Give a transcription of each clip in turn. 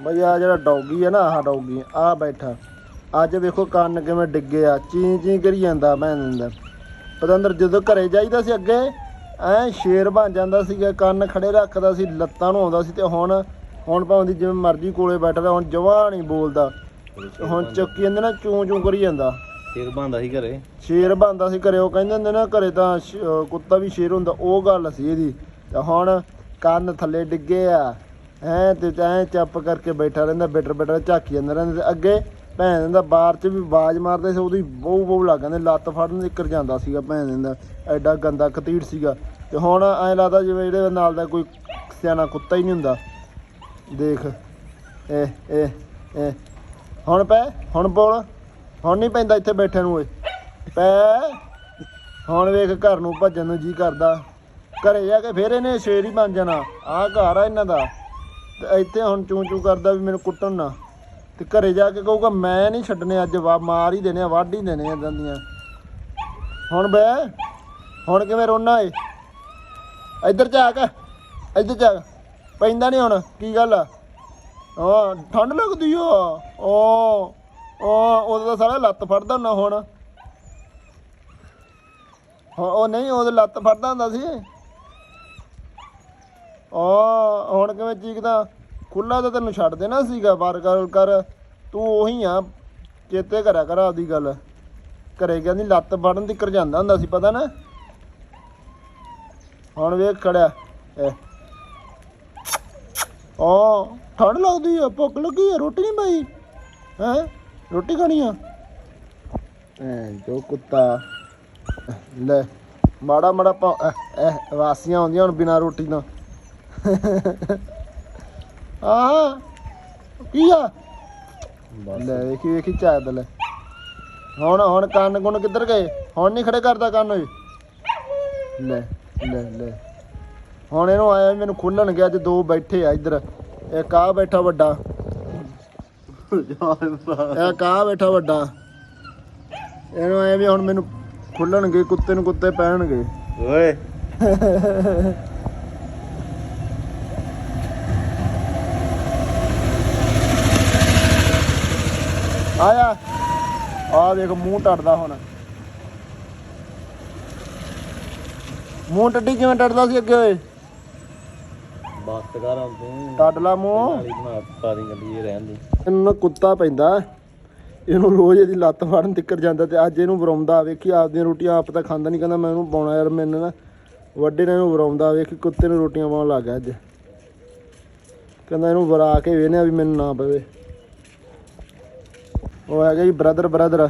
ਬਈ ਆ ਜਿਹੜਾ ਡੌਗੀ ਹੈ ਨਾ ਆਹ ਡੌਗੀ ਆ ਬੈਠਾ। ਅੱਜ ਵੇਖੋ ਕੰਨ ਕਿਵੇਂ ਡਿੱਗੇ ਆ ਚੀਂ ਚੀਂ ਕਰੀ ਜਾਂਦਾ ਮੈਂ ਦਿੰਦਾ ਪਤੰਦਰ ਜਦੋਂ ਘਰੇ ਜਾਈਦਾ ਸੀ ਅੱਗੇ ਐ ਸ਼ੇਰ ਬਣ ਜਾਂਦਾ ਸੀਗਾ ਕੰਨ ਖੜੇ ਰੱਖਦਾ ਸੀ ਲੱਤਾਂ ਨੂੰ ਆਉਂਦਾ ਸੀ ਤੇ ਹੁਣ ਹੁਣ ਭਾਵੇਂ ਦੀ ਜਿਵੇਂ ਮਰਜ਼ੀ ਕੋਲੇ ਬੈਠਦਾ ਹੁਣ ਜਵਾਂ ਨਹੀਂ ਬੋਲਦਾ। ਹੁਣ ਚੁੱਕੀ ਜਾਂਦੇ ਨਾ ਚੂੰ ਚੂੰ ਕਰੀ ਜਾਂਦਾ। ਸਿਰ ਬੰਦਾ ਸੀ ਘਰੇ। ਸ਼ੇਰ ਬਣਦਾ ਸੀ ਘਰੇ ਉਹ ਕਹਿੰਦੇ ਹੁੰਦੇ ਨਾ ਘਰੇ ਤਾਂ ਸ਼- ਅਹ ਕੁੱਤਾ ਵੀ ਸ਼ੇਰ ਹੁੰਦਾ ਉਹ ਗੱਲ ਸੀ ਇਹਦੀ। ਤੇ ਹੁਣ ਕੰਨ ਥੱਲੇ ਡਿੱਗੇ ਆ। ਹੈ ਤੇ ਐ ਚੱਪ ਕਰਕੇ ਬੈਠਾ ਰਹਿੰਦਾ, ਬਿਟਰ ਬਿਟਰ ਝਾਕੀ ਜਾਂਦਾ ਰਹਿੰਦਾ ਤੇ ਅੱਗੇ ਭੈਣ ਦਿੰਦਾ ਬਾਹਰ ਚ ਵੀ ਆਵਾਜ਼ ਮਾਰਦੇ ਸੀ, ਉਹਦੀ ਬਹੁ ਬਹੁ ਲੱਗ ਜਾਂਦੇ, ਲੱਤ ਫੜਨ ਦੇ ਕਰ ਜਾਂਦਾ ਸੀਗਾ ਭੈਣ ਦਿੰਦਾ ਐਡਾ ਗੰਦਾ ਕਤੀੜ ਸੀਗਾ। ਤੇ ਹੁਣ ਐ ਲੱਗਦਾ ਜਿਵੇਂ ਇਹਦੇ ਨਾਲ ਦਾ ਕੋਈ ਸਿਆਣਾ ਕੁੱਤਾ ਹੀ ਨਹੀਂ ਹੁੰਦਾ। ਦੇਖ, ਇਹ ਇਹ ਇਹ। ਹੁਣ ਪੈ, ਹੁਣ ਬੋਲ। ਹੁਣ ਨਹੀਂ ਪੈਂਦਾ ਇੱਥੇ ਬੈਠੇ ਨੂੰ ਓਏ ਪੈ। ਹੁਣ ਵੇਖ ਘਰ ਨੂੰ ਭੱਜਣ ਨੂੰ ਜੀ ਕਰਦਾ। ਘਰੇ ਜਾ ਕੇ ਫੇਰ ਇਹਨੇ ਸ਼ੇਰ ਹੀ ਬਣ ਜਾਣਾ। ਆਹ ਘਰ ਆ ਇਹਨਾਂ ਦਾ। ਤੇ ਇੱਥੇ ਹੁਣ ਚੂੰ ਚੂੰ ਕਰਦਾ ਵੀ ਮੈਨੂੰ ਕੁੱਟਣ ਨਾ। ਤੇ ਘਰੇ ਜਾ ਕੇ ਕਹੂਗਾ, ਮੈਂ ਨਹੀਂ ਛੱਡਣੇ ਅੱਜ, ਵਾ ਮਾਰ ਹੀ ਦੇਣੇ ਆ, ਵੱਢ ਹੀ ਦੇਣੇ ਆ ਦੀਆਂ। ਹੁਣ ਬੈ ਹੁਣ ਕਿਵੇਂ ਰੋਣਾ ਏ? ਇੱਧਰ ਕੇ ਇੱਧਰ ਝਾਕ। ਪੈਂਦਾ ਨਹੀਂ ਹੁਣ, ਕੀ ਗੱਲ ਆ? ਹਾਂ ਠੰਡ ਲੱਗਦੀ ਆ ਓ ਓ, ਉਹਦਾ ਤਾਂ ਸਾਰਾ ਲੱਤ ਫੜਦਾ ਹੁੰਦਾ ਹੁਣ। ਉਹ ਨਹੀਂ, ਉਹਦੇ ਲੱਤ ਫੜਦਾ ਹੁੰਦਾ ਸੀ। ਆ ਹੁਣ ਕਿਵੇਂ ਚੀਕਦਾ ਖੁੱਲਾ ਤਾਂ ਤੈਨੂੰ ਛੱਡ ਦੇਣਾ ਸੀਗਾ ਬਾਰ ਗੱਲ ਕਰ, ਤੂੰ ਉਹੀ ਆ, ਚੇਤੇ ਕਰਿਆ ਕਰ ਆਪਦੀ ਗੱਲ। ਘਰੇ ਕਹਿੰਦੀ ਲੱਤ ਫੜਨ ਦੀ ਕਰ ਜਾਂਦਾ ਹੁੰਦਾ ਸੀ, ਪਤਾ ਨਾ? ਹੁਣ ਵੇਖ ਖੜਿਆ, ਇਹ। ਓ ਠੰਡ ਲੱਗਦੀ ਆ, ਭੁੱਖ ਲੱਗੀ ਆ, ਰੋਟੀ ਨਹੀਂ ਪਾਈ? ਹੈ? ਰੋਟੀ ਖਾਣੀ ਆ? ਐ, ਜੋ ਕੁੱਤਾ। ਲੈ ਮਾੜਾ ਮਾੜਾ ਐ, ਵਾਸੀਆਂ ਆਉਂਦੀਆਂ ਹੁਣ ਬਿਨਾ ਰੋਟੀ ਤੋਂ। ਆਹ ਕੀ ਆ? ਲੈ ਵੇਖੀ ਵੇਖੀ ਚਾਹ ਲੈ। ਹੁਣ ਹੁਣ ਕੰਨ ਗੁਣ ਕਿੱਧਰ ਗਏ? ਹੁਣ ਨਹੀਂ ਖੜੇ ਕਰਦਾ ਕੰਨ ਓਏ। ਲੈ ਲੈ ਲੈ। ਹੁਣ ਇਹਨੂੰ ਆਇਆ ਵੀ ਮੈਨੂੰ ਖੁੱਲਣ ਗਿਆ ਅੱਜ ਦੋ ਬੈਠੇ ਆ ਇੱਧਰ। ਇੱਕ ਆ ਬੈਠਾ ਵੱਡਾ। ਇੱਕ ਆ ਬੈਠਾ ਵੱਡਾ। ਇਹਨੂੰ ਆਇਆ ਵੀ ਹੁਣ ਮੈਨੂੰ ਖੁੱਲਣਗੇ ਕੁੱਤੇ ਨੂੰ ਕੁੱਤੇ ਪੈਣਗੇ ਓਏ। ਆਇਆ। ਆ ਦੇਖ ਮੂੰਹ ਟੱਟਦਾ ਹੁਣ। ਮੂੰਹ ਟੱਡੀ ਕਿਵੇਂ ਟੱਟਦਾ ਸੀ ਅੱਗੇ? ਓਏ ਬਾਤ ਕਰ ਆ ਤੂੰ। ਲਾ ਮੂੰਹ। ਨਾਲੀ ਬਣਾ ਪਾ ਦੀ ਗੱਡੀ ਇਹ ਰਹਿਣ ਦੀ। ਇਹਨੂੰ ਨਾ ਕੁੱਤਾ ਪੈਂਦਾ। ਇਹਨੂੰ ਰੋਜ਼ ਇਹਦੀ ਲੱਤ ਫੜਨ ਤਿੱਕਰ ਜਾਂਦਾ ਤੇ ਅੱਜ ਇਹਨੂੰ ਵਰਾਉਂਦਾ। ਵੇਖੀ ਆਪਦੀਆਂ ਰੋਟੀਆਂ ਆਪ ਤਾਂ ਖਾਂਦਾ ਨਹੀਂ ਕਹਿੰਦਾ ਮੈਂ ਇਹਨੂੰ ਪਾਉਣਾ ਯਾਰ ਮੈਨੂੰ ਨਾ ਵੱਡੇ ਨੇ ਇਹਨੂੰ ਵਰਾਉਂਦਾ। ਵੇਖੀ ਕੁੱਤੇ ਨੂੰ ਰੋਟੀਆਂ ਪਾਉਣ ਲੱਗ ਗਿਆ ਅੱਜ। ਕਹਿੰਦਾ ਇਹਨੂੰ ਵਰਾ ਕੇ ਵੇਖਿਆ ਵੀ ਮੈਨੂੰ ਨਾ ਪਵੇ। ਉਹ ਹੈਗਾ ਜੀ ਬ੍ਰਦਰ ਬ੍ਰਦਰ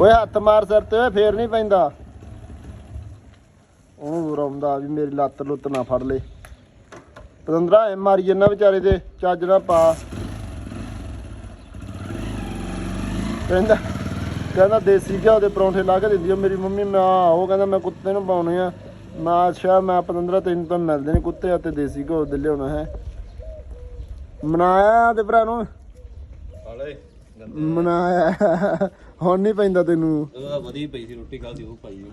ਓਏ ਹੱਥ ਮਾਰ ਸਿਰ ਤੇ, ਓਏ ਫੇਰ ਨਹੀਂ ਪੈਂਦਾ। ਉਹਨੂੰ ਵਰਾਉਂਦਾ ਵੀ ਮੇਰੀ ਲੱਤ ਲੁੱਤ ਨਾ ਫੜ ਲੇ। ਪਤੰਦਰਾ ਐ ਮਾਰੀ ਜੰਨਾ ਵਿਚਾਰੇ ਦੇ, ਚੱਜ ਨਾ ਪਾ। ਕਹਿੰਦਾ ਕਹਿੰਦਾ ਦੇਸੀ ਘਿਓ ਦੇ ਪਰੌਂਠੇ ਲਾ ਕੇ ਦਿੰਦੀ ਆ ਮੇਰੀ ਮੰਮੀ। ਮੈਂ ਉਹ ਕਹਿੰਦਾ ਮੈਂ ਕੁੱਤੇ ਨੂੰ ਪਾਉਣੇ ਆ। ਮੈਂ ਅੱਛਾ, ਮੈਂ ਪਤੰਦਰਾ, ਤੈਨੂੰ ਤਾਂ ਮਿਲਦੇ ਨੇ ਕੁੱਤੇ ਅਤੇ ਦੇਸੀ ਘਿਓ ਦੇ ਲਿਆਉਣਾ ਹੈ। ਮਨਾਇਆ ਤੇ ਭਰਾ ਨੂੰ। ਮਨਾਇਆ। ਹੁਣ ਨਹੀਂ ਪੈਂਦਾ ਤੈਨੂੰ। ਉਹ ਵਧੀ ਪਈ ਸੀ ਰੋਟੀ ਖਾਦੀ ਉਹ ਪਾਈ